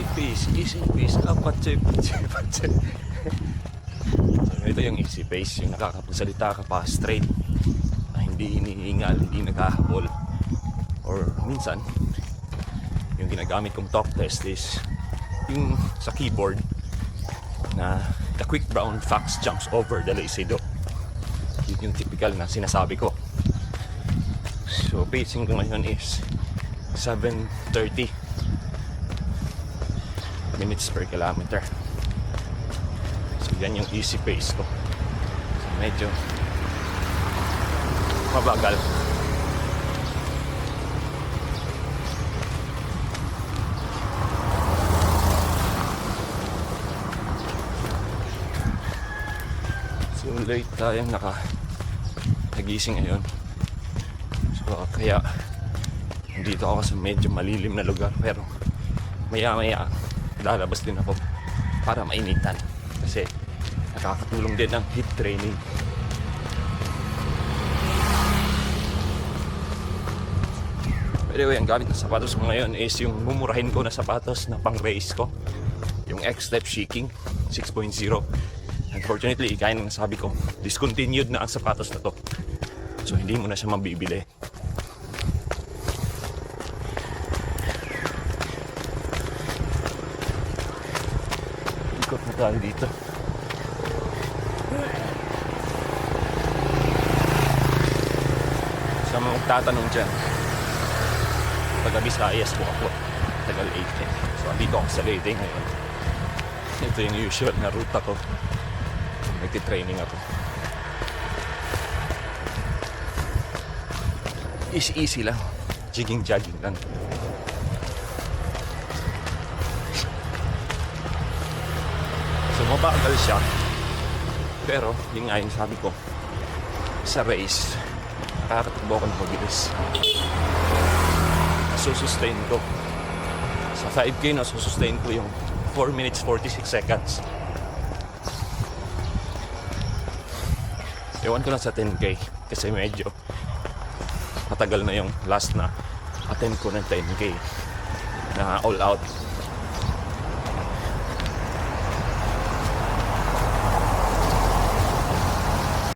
pace, easy pace, apache, pache, pache. so, ito yung easy pace, yung nakakapagsalita ka pa straight, na hindi iniingal, hindi naghahabol. Or minsan, yung ginagamit kong talk test is yung sa keyboard na the quick brown fox jumps over the lazy dog. Yun yung typical na sinasabi ko. So, pacing ko ngayon is 7.30 minutes per kilometer. So, yan yung easy pace ko. So, medyo mabagal. So, late tayong naka nagising ngayon. So, kaya dito ako sa medyo malilim na lugar pero maya maya lalabas din ako para mainitan kasi nakakatulong din ang heat training Anyway, ang gamit ng sapatos ko ngayon is yung mumurahin ko na sapatos na pang race ko. Yung X-Step Shaking 6.0. Unfortunately, kaya nang sabi ko, discontinued na ang sapatos na to. So, hindi mo na siya mabibili. Ikot na tayo dito. Sa mga tatanong dyan, taga Visayas po ako. Tagal 18. So, andito ako sa Leyte ngayon. Ito yung usual na ruta ko. Nagtitraining ako. Easy easy lang. Jigging jogging lang. Mabagal siya. Pero yun nga yung sabi ko. Sa race, nakakatakbo ako ng mabilis. Nasusustain ko. Sa 5K, nasusustain ko yung 4 minutes 46 seconds. Ewan ko lang sa 10K kasi medyo matagal na yung last na attempt ko ng 10K na all out.